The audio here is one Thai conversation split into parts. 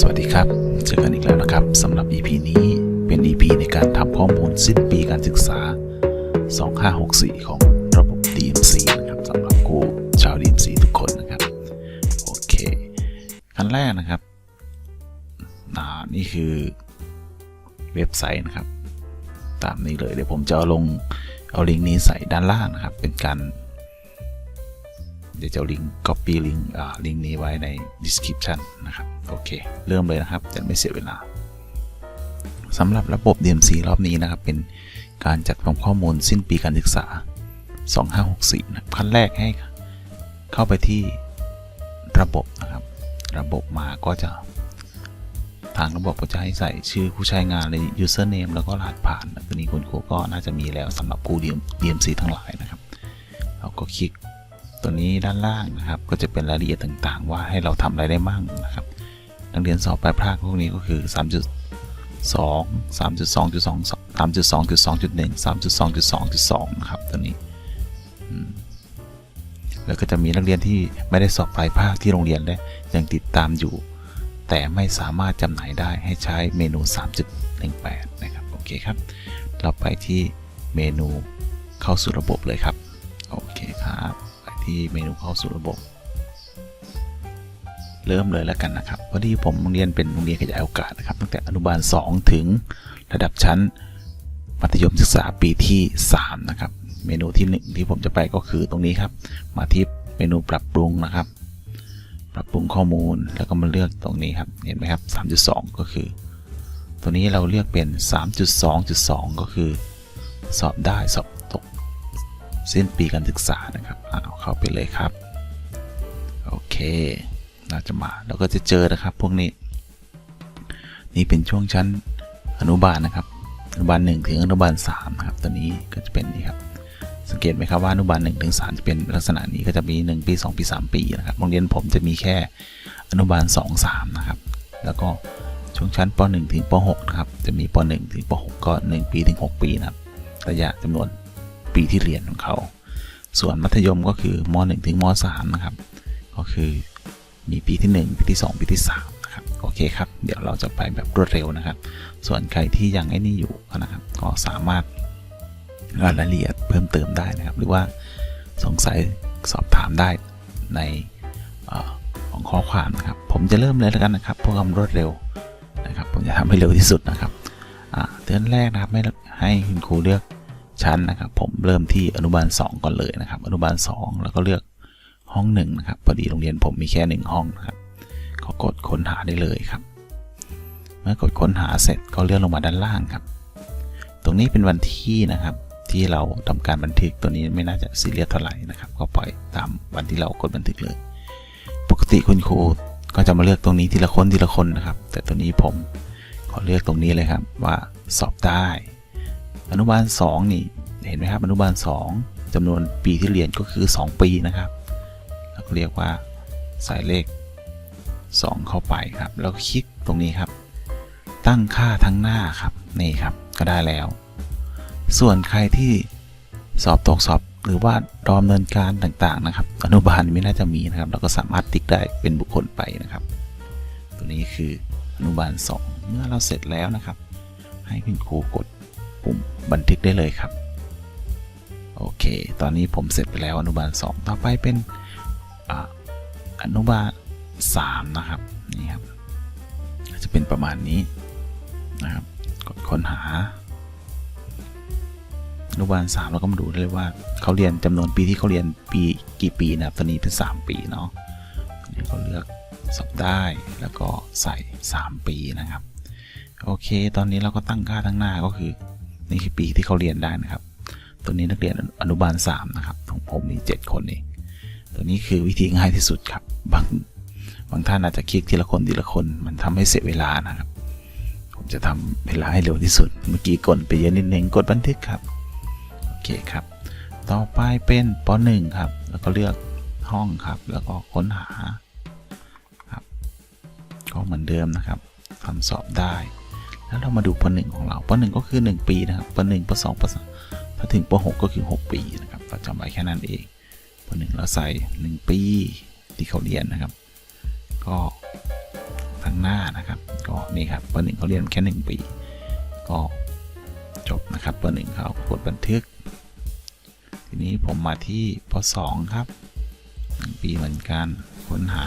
สวัสดีครับ เจอกันอีกแล้วนะครับสำหรับ EP นี้เป็น EP ในการทำข้อมูลสิ้นปีการศึกษา 2564 ของระบบ DMC นะครับสำหรับครูชาว DMC ทุกคนนะครับ โอเคขั้นแรกนะครับนี่คือเว็บไซต์นะครับ ตามนี้เลยเดี๋ยวผมจะเอาลงเอาลิงก์นี้ใส่ด้านล่างนะครับ เป็นการ เดี๋ยวจะเอาลิงก์ copy ลิงก์อ่าลิงก์นี้ไว้ใน description นะครับ โอเค เริ่มเลยนะครับ จะไม่เสียเวลาสำหรับระบบ DMC รอบนี้นะครับ เป็นการจัดทำข้อมูลสิ้นปีการศึกษา 2564นะขั้นแรกให้เข้าไปที่ระบบนะครับ ระบบมาก็จะ ทางระบบก็จะให้ใส่ชื่อผู้ใช้งานใน username แล้วก็รหัสผ่าน ตัวนี้คุณครูก็น่าจะมีแล้วสำหรับครู DMC ทั้งหลายนะครับ เราก็คลิก ตัวนี้ด้านล่างนะครับ ก็จะเป็นรายละเอียดต่างๆ ว่าให้เราทำอะไรได้มั่งนะครับ นักเรียนสอบปลายภาคพวกนี้ก็คือ 3.2 3.2.2 3.2.2.1 3.2.2.2นะครับตัวนี้แล้วก็จะมีนักเรียนที่ไม่ได้สอบปลายภาคที่โรงเรียนและยังติดตามอยู่ แต่ไม่สามารถจำหน่ายได้ให้ใช้เมนู 3.18 นะครับ โอเคครับ เราไปที่เมนูเข้าสู่ระบบเลยครับ โอเคครับ ที่เมนูเข้าสู่ระบบ เริ่มเลยแล้วกันนะครับพอดีผมเรียนเป็นโรงเรียนขยายโอกาสนะครับ ตั้งแต่อนุบาล 2 ถึงระดับชั้น มัธยมศึกษาปีที่ 3 นะครับ เมนูที่ 1 ที่ผมจะไปก็คือตรงนี้ครับ มาที่เมนูปรับปรุงนะครับ ปรับปรุงข้อมูลแล้วก็มาเลือกตรงนี้ครับเห็นไหมครับ 3.2 ก็คือ ตัวนี้เราเลือกเป็น 3.2.2 ก็คือ สอบได้สอบ สิ้นปีการศึกษานะครับเอาเข้าไปเลยครับ โอเคน่าจะมาเราก็จะเจอนะครับพวกนี้ นี่เป็นช่วงชั้นอนุบาลนะครับ อนุบาล1ถึงอนุบาล3นะครับ ตัวนี้ก็จะเป็นนี่ครับ สังเกตไหมครับว่าอนุบาล1ถึง3จะเป็นลักษณะนี้ก็จะมี 1 ปี 2 ปี 3 ปีนะครับ โรงเรียนผมจะมีแค่อนุบาล 2 3 นะครับ แล้วก็ช่วงชั้นป .1 ถึงป .6 นะครับ จะมีป .1 ถึงป .6 ก็ 1 ปีถึง 6 ปีนะครับ ระยะจำนวน ปีที่เรียนของเขา ส่วนมัธยมก็คือม .1 ถึงม .3 นะครับ ก็คือมีปีที่ 1 ปีที่ 2 ปีที่3นะครับ โอเคครับ เดี๋ยวเราจะไปแบบรวดเร็วนะครับ ส่วนใครที่ยังไอ้นี่อยู่นะครับ ก็สามารถรายละเอียดเพิ่มเติมได้นะครับ หรือว่าสงสัยสอบถามได้ในอของข้อความนะครับ ผมจะเริ่มเลยแล้วกันนะครับเพื่อความรวดเร็วนะครับ ผมจะทำให้เร็วที่สุดนะครับเตือนแรกนะครับให้ให้คุณครูเลือก ชั้นนะครับ ผมเริ่มที่อนุบาล 2 ก่อนเลยนะครับ อนุบาล 2 แล้วก็เลือกห้อง1นะครับพอดีโรงเรียนผมมีแค่ 1 ห้องนะครับก็กดค้นหาได้เลยครับ เมื่อกดค้นหาเสร็จก็เลื่อนลงมาด้านล่างครับ ตรงนี้เป็นวันที่นะครับ ที่เราทำการบันทึกตัวนี้ไม่น่าจะซีเรียสเท่าไหร่นะครับ ก็ปล่อยตามวันที่เรากดบันทึกเลย ปกติคุณครูก็จะมาเลือกตรงนี้ทีละคนทีละคนนะครับ แต่ตัวนี้ผมขอเลือกตรงนี้เลยครับว่าสอบได้ อนุบาล 2 นี่เห็นไหมครับอนุบาล 2จำนวนปีที่เรียนก็คือ 2 ปีนะครับเราก็เรียกว่าใส่เลข 2 เข้าไปครับ แล้วคลิกตรงนี้ครับ ตั้งค่าทั้งหน้าครับนี่ครับก็ได้แล้ว ส่วนใครที่สอบตกสอบหรือว่ารอดำเนินการต่างๆนะครับ อนุบาลไม่น่าจะมีนะครับ เราก็สามารถติ๊กได้เป็นบุคคลไปนะครับ ตัวนี้คืออนุบาล 2 เมื่อเราเสร็จแล้วนะครับ ให้คุณครูกด ปุ่มบันทึกได้เลยครับ โอเค ตอนนี้ผมเสร็จไปแล้วอนุบาล 2 ต่อไปเป็นออนุบาล 3 นะครับนี่ครับจะเป็นประมาณนี้นะครับ กดค้นหาอนุบาล3เราก็มาดูได้เลยว่าเขาเรียนจำนวนปีที่เขาเรียนปีกี่ปีนะครับ ตอนนี้เป็น 3 ปีเนาะนนี้เขาเลือกสอบได้แล้วก็ใส่ 3 ปีนะครับ โอเค ตอนนี้เราก็ตั้งค่าทั้งหน้าก็คือ นี่คือปีที่เขาเรียนได้นะครับ ตัวนี้นักเรียนอนุบาล3นะครับของผมมี7คนเองตัวนี้คือวิธีง่ายที่สุดครับ บางบางท่านอาจจะคลิกทีละคนทีละคนมันทำให้เสียเวลานะครับ ผมจะทำเวลาให้เร็วที่สุด เมื่อกี้กดไปเยอะนิดนึงกดบันทึกครับโอเคครับ ต่อไปเป็นป .1 ครับ แล้วก็เลือกห้องครับ แล้วก็ค้นหาครับก็เหมือนเดิมนะครับทำสอบได้ แล้วเรามาดูป .1 ของเราป .1 ก็คือ 1 ปีนะครับป .1 ป .2 ป .3 ถ้าถึงป .6 ก็คือ 6 ปีนะครับเราจำไว้แค่นั้นเองป .1 เราใส่ 1 ปีที่เขาเรียนนะครับ ก็ทางหน้านะครับ ก็นี่ครับปหนึ่งเขาเรียนแค่หนึ่งปี ก็จบนะครับปหนึ่งเขากดบันทึก ทีนี้ผมมาที่ปสองครับหนึ่งปีเหมือนกันค้นหา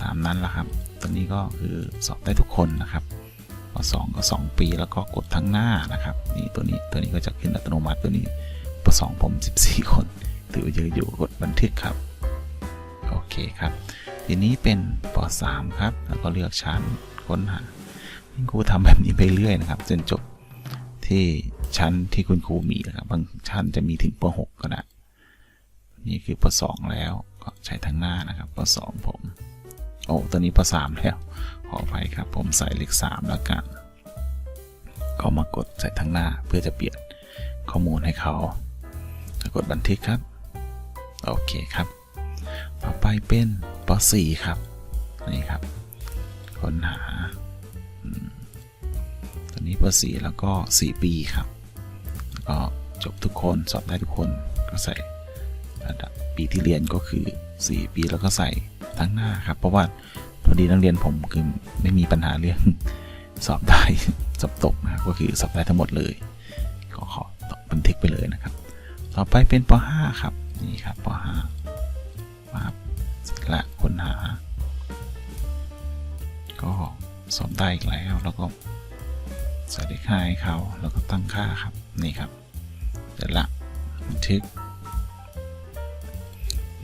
ตามนั้นแหละครับ ตัวนี้ก็คือสอบได้ทุกคนนะครับปสองก็ 2 ปีแล้วก็กดทั้งหน้านะครับ นี่ตัวนี้ตัวนี้ก็จะขึ้นอัตโนมัติตัวนี้ปสองผม 14 คน ถือว่าเยอะอยู่กดบันทึกครับ โอเคครับ ทีนี้เป็นป .3 ครับ แล้วก็เลือกชั้นค้นหาคุณครูทำแบบนี้ไปเรื่อยนะครับ จนจบที่ชั้นที่คุณครูมีนะครับบางชั้นจะมีถึงป .6 ก็ได้นี่คือป .2 แล้วก็ใช้ทั้งหน้านะครับป .2 ผม โอ้ตัวนี้ป .3 แล้ว ขออภัยครับ ผมใส่เลข3แล้วกัน ก็มากดใส่ทั้งหน้าเพื่อจะเปลี่ยนข้อมูลให้เขา กดบันทึกครับ โอเคครับ ต่อไปเป็นป .4 ครับ นี่ครับ ค้นหาตัวนี้ป .4 แล้วก็ 4 ปีครับก็จบทุกคนสอบได้ทุกคนก็ใส่ระดับปีที่เรียนก็คือ 4 ปีแล้วก็ใส่ ทั้งหน้าครับ เพราะว่าพอดีนักเรียนผมคือไม่มีปัญหาเรื่องสอบได้สอบตกนะก็คือสอบได้ทั้งหมดเลยก็ขอบันทึกไปเลยนะครับ ต่อไปเป็นป .5 ครับนี่ครับป .5 มาเสร็จละค้นหา ก็สอบได้อีกแล้วแล้วก็ใส่เลขค่าให้เขาแล้วก็ตั้งค่าครับนี่ครับเสร็จละบันทึก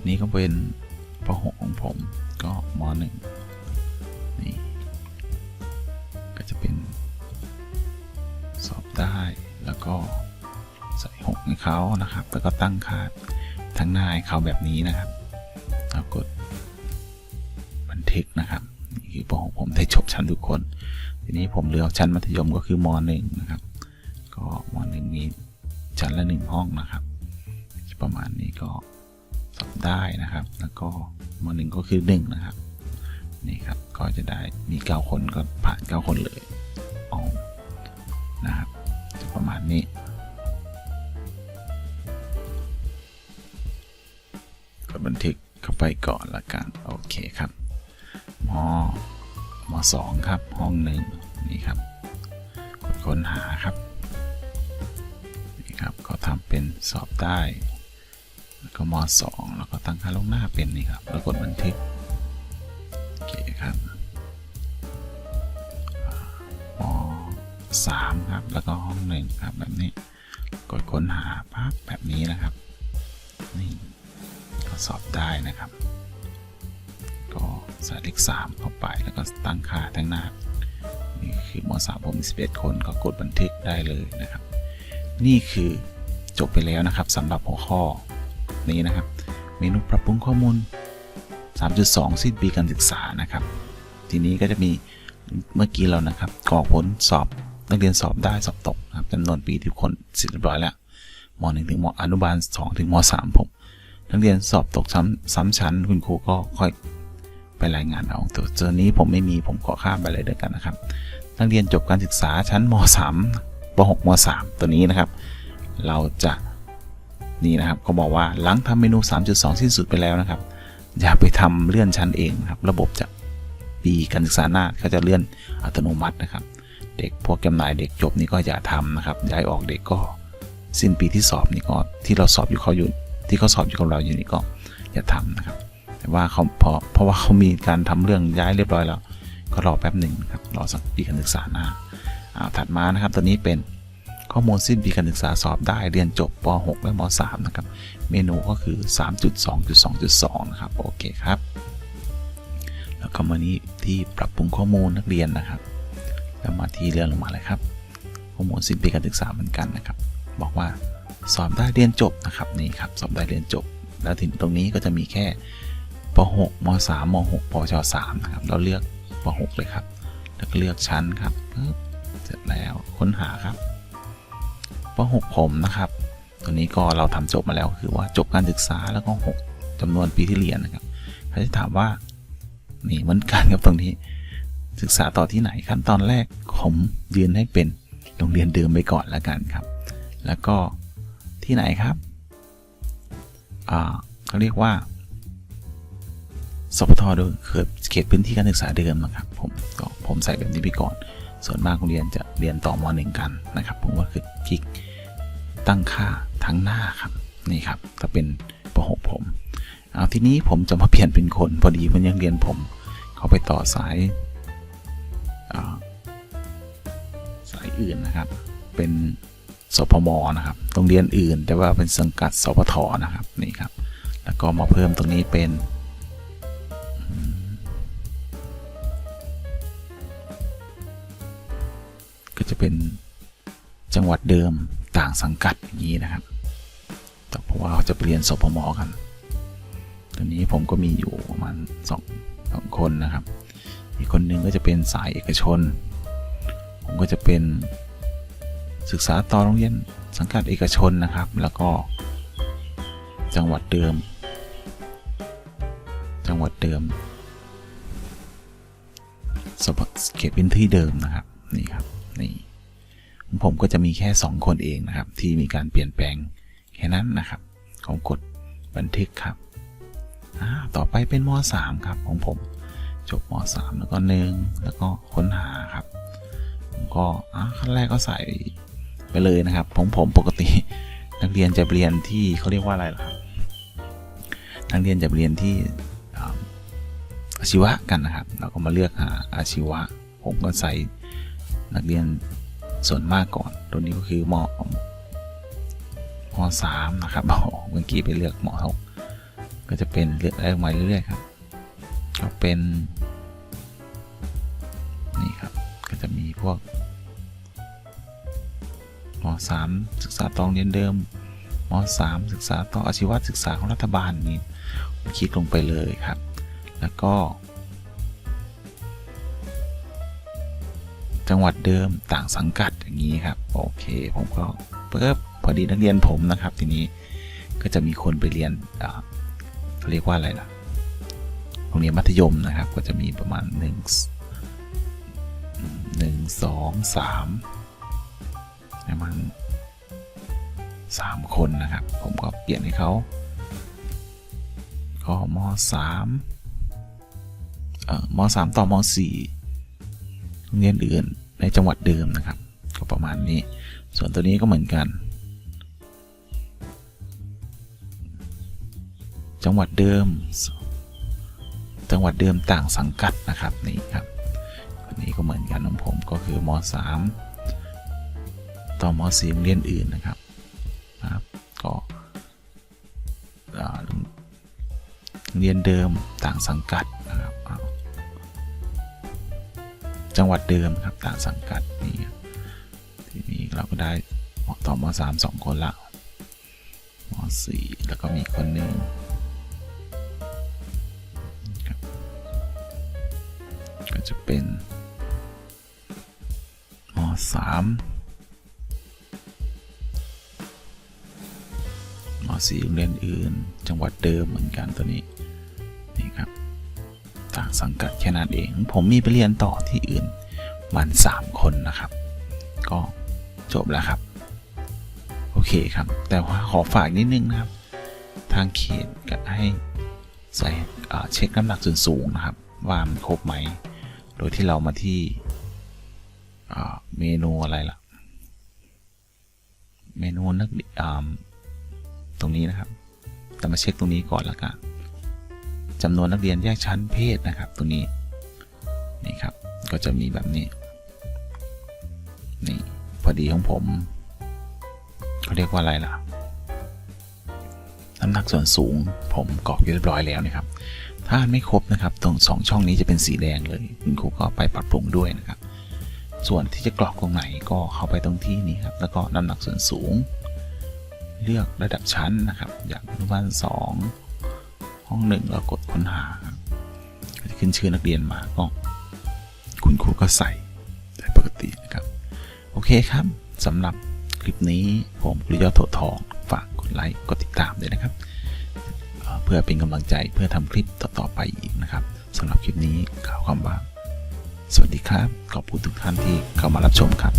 นี้ก็เป็น ป .6 ของผมก็ม .1 นี่ ก็จะเป็นสอบได้แล้วก็ใส่ 6 ให้เขานะครับ แล้วก็ตั้งค่าทั้งหน้าให้เขาแบบนี้นะครับแล้วกดบันทึกนะครับนี่คือป .6 ผมได้จบชั้นทุกคน ทีนี้ผมเลือกชั้นมัธยมก็คือม .1 นะครับ ก็ม .1 มีชั้นละหนึ่งห้องนะครับ ประมาณนี้ก็ ได้นะครับ แล้วก็ม .1 ก็คือ1นะครับนี่ครับก็จะได้มี 9 คนก็ผ่าน 9 คนเลยออนะครับจะประมาณนี้ กดบันทึกเข้าไปก่อนละกันโอเคครับมมสองครับห้องหนึ่งนี่ครับกดค้นหาครับนี่ครับก็ทำเป็นสอบได้ ก็มสองแล้วก็ตั้งค่าลงหน้าเป็นนี่ครับแล้วกดบันทึกโอเคครับมสามครับแล้วก็ห้องหนึ่งครับแบบนี้กดค้นหาปั๊บแบบนี้นะครับนี่ก็สอบได้นะครับ ก็ใส่เลข3เข้าไปแล้วก็ตั้งค่าทั้งหน้านี่คือมสามผม11 คนก็กดบันทึกได้เลยนะครับ นี่คือจบไปแล้วนะครับสำหรับหัวข้อ นี้นะครับ เมนูปรับปรุงข้อมูล 3.2สิ้นปีการศึกษานะครับ ทีนี้ก็จะมีเมื่อกี้เรานะครับกรอกผลสอบนักเรียนสอบได้สอบตกครับจำนวนปีที่ทุกคนเสร็จเรียบร้อยแล้วม .1 ถึงมอนุบาล 2 ถึงม .3 ผมนักเรียนสอบตกซ้ำซ้ำชั้น คุณครูก็ค่อยไปรายงานเอาตัวเจอนี้ผมไม่มีผมขอข้ามไปเลยเดียวกันนะครับ นักเรียนจบการศึกษาชั้นม .3 ป .6 ม .3 ตัวนี้นะครับ เราจะ นี่นะครับเขาบอกว่าหลังทำเมนู 3.2 สิ้นสุดไปแล้วนะครับ อย่าไปทำเลื่อนชั้นเองนะครับ ระบบจะปีการศึกษาหน้าเขาจะเลื่อนอัตโนมัตินะครับ เด็กพวกจำหน่ายเด็กจบนี่ก็อย่าทำนะครับย้ายออกเด็กก็สิ้นปีที่สอบนี่ก็ที่เราสอบอยู่เขาอยู่ที่เขาสอบอยู่กับเราอยู่นี่ก็อย่าทำนะครับ แต่ว่าเขาเพราะเพราะว่าเขามีการทำเรื่องย้ายเรียบร้อยแล้ว ก็รอแป๊บหนึ่งครับรอสักปีการศึกษาหน้าอ่าถัดมานะครับตัวนี้เป็น ข้อมูลสิ้นปีการศึกษาสอบได้เรียนจบป .6 และม .3 นะครับ เมนูก็คือ 3.2.2.2 นะครับ โอเคครับ แล้วก็มานี้ที่ปรับปรุงข้อมูลนักเรียนนะครับ แล้วมาที่เรื่องลงมาเลยครับ ข้อมูลสิ้นปีการศึกษาเหมือนกันนะครับ บอกว่าสอบได้เรียนจบนะครับนี่ครับสอบได้เรียนจบ แล้วถึงตรงนี้ก็จะมีแค่ป .6 ม .3 ม .6 ปช 3 นะครับ เราเลือกป .6 เลยครับ แล้วก็เลือกชั้นครับเสร็จแล้วค้นหาครับ ป .6 ผมนะครับ ตัวนี้ก็เราทำจบมาแล้วคือว่าจบการศึกษาแล้วก็ 6จำนวนปีที่เรียนนะครับเขาจะถามว่านี่เหมือนกันครับตรงนี้ ศึกษาต่อที่ไหนขั้นตอนแรกผมยืนให้เป็นโรงเรียนเดิมไปก่อนแล้วกันครับ แล้วก็ที่ไหนครับเขาเรียกว่าสพทโดยเขตพื้นที่การศึกษาเดิมนะครับ ผมก็ผมใส่แบบนี้ไปก่อน ส่วนมากโรงเรียนจะเรียนต่อมหนึ่งกันนะครับ ผมก็คือคลิกตั้งค่าทั้งหน้าครับนี่ครับถ้าเป็นป .6 ผมเอาทีนี้ผมจะมาเปลี่ยนเป็นคนพอดีมันยังเรียนผม เขาไปต่อสายอ่าสายอื่นนะครับ เป็นสพมนะครับโรงเรียนอื่น แต่ว่าเป็นสังกัดสพทนะครับนี่ครับ แล้วก็มาเพิ่มตรงนี้เป็น จะเป็นจังหวัดเดิมต่างสังกัดอย่างนี้นะครับแต่เพราะว่าเขาจะไปเรียนสพมกันตอนนี้ผมก็มีอยู่ประมาณสองสองคนนะครับ อีกคนหนึ่งก็จะเป็นสายเอกชน ผมก็จะเป็นศึกษาต่อโรงเรียนสังกัดเอกชนนะครับ แล้วก็จังหวัดเดิม จังหวัดเดิมสเขตพื้นที่เดิมนะครับนี่ครับ นี่ผมก็จะมีแค่ 2 คนเองนะครับ ที่มีการเปลี่ยนแปลงแค่นั้นนะครับ ผมกดบันทึกครับต่อไปเป็นม .3 ครับของผมจบม .3 แล้วก็หนึ่งแล้วก็ค้นหาครับ ผมก็อ่าขั้นแรกก็ใส่ไปเลยนะครับผมผมปกตินักเรียนจะเรียนที่เขาเรียกว่าอะไรล่ะครับนักเรียนจะเรียนที่อาอาชีวะกันนะครับ เราก็มาเลือกหาอาชีวะ ผมก็ใส่ นักเรียนส่วนมากก่อนตัวนี้ก็คือมมสามนะครับอ๋อเมื่อกี้ไปเลือกมหกก็จะเป็นเลือกได้มาเรื่อยๆครับ ก็เป็น นี่ครับ ก็จะมีพวกมสามศึกษาตองเรียนเดิมมสามศึกษาต่ออาชีวศึกษาของรัฐบาลนี่คลิกลงไปเลยครับ แล้วก็ จังหวัดเดิมต่างสังกัดอย่างนี้ครับ โอเค ผมก็เปิบพอดีนักเรียนผมนะครับ ทีนี้ก็จะมีคนไปเรียนเขาเรียกว่าอะไรล่ะโรงเรียนมัธยมนะครับ ก็จะมีประมาณหนึ่งหนึ่งสองสามประมาณสามคนนะครับ ผมก็เปลี่ยนให้เขาก็มสามเอ่อมสามต่อมสี่โรงเรียนอื่น ในจังหวัดเดิมนะครับ ก็ประมาณนี้ ส่วนตัวนี้ก็เหมือนกัน จังหวัดเดิม จังหวัดเดิมต่างสังกัดนะครับนี่ครับอันนี้ก็เหมือนกันของผมก็คือม .3 ต่อม .4 โรงเรียนอื่นนะครับครับก็โรงเรียนเดิมต่างสังกัดนะครับ จังหวัดเดิมครับต่างสังกัดนี่ทีนี้เราก็ได้ต่อม .3 สองคนละม .4 แล้วก็มีคนหนึ่งก็จะเป็นมสามมสี่โรงเรียนอื่น จังหวัดเดิมเหมือนกันตัวนี้ สังกัดแค่นั้นเอง ผมมีไปเรียนต่อที่อื่นวันสามคนนะครับ ก็จบแล้วครับ โอเคครับ แต่ว่าขอฝากนิดนึงนะครับ ทางเขตก็ให้ใส่เช็คน้ำหนักส่วนสูงนะครับ ว่ามันครบไหม โดยที่เรามาที่เมนูอะไรล่ะ เมนูนักอ่าตรงนี้นะครับ แต่มาเช็คตรงนี้ก่อนละกัน จำนวนนักเรียนแยกชั้นเพศนะครับ ตรงนี้นี่ครับก็จะมีแบบนี้นี่พอดีของผมเขาเรียกว่าอะไรล่ะน้ำหนักส่วนสูง ผมกรอกเรียบร้อยแล้วนะครับ ถ้าไม่ครบนะครับ ตรงสองช่องนี้จะเป็นสีแดงเลยคุณครูก็ไปปรับปรุงด้วยนะครับ ส่วนที่จะกรอกตรงไหนก็เข้าไปตรงที่นี้ครับ แล้วก็น้ำหนักส่วนสูง เลือกระดับชั้นนะครับ อย่างอนุบาลสอง ห้องหนึ่งแล้วกดค้นหาครับจะขึ้นชื่อนักเรียนมาก็คุณครูก็ใส่ได้ปกตินะครับ โอเคครับสำหรับคลิปนี้ผมกริยอดโถทองฝากกดไลค์กดติดตามด้วยนะครับเอ่อเพื่อเป็นกำลังใจเพื่อทำคลิปต่อๆไปอีกนะครับสำหรับคลิปนี้กล่าวคำว่า สวัสดีครับ ขอบคุณทุกท่านที่เข้ามารับชมครับ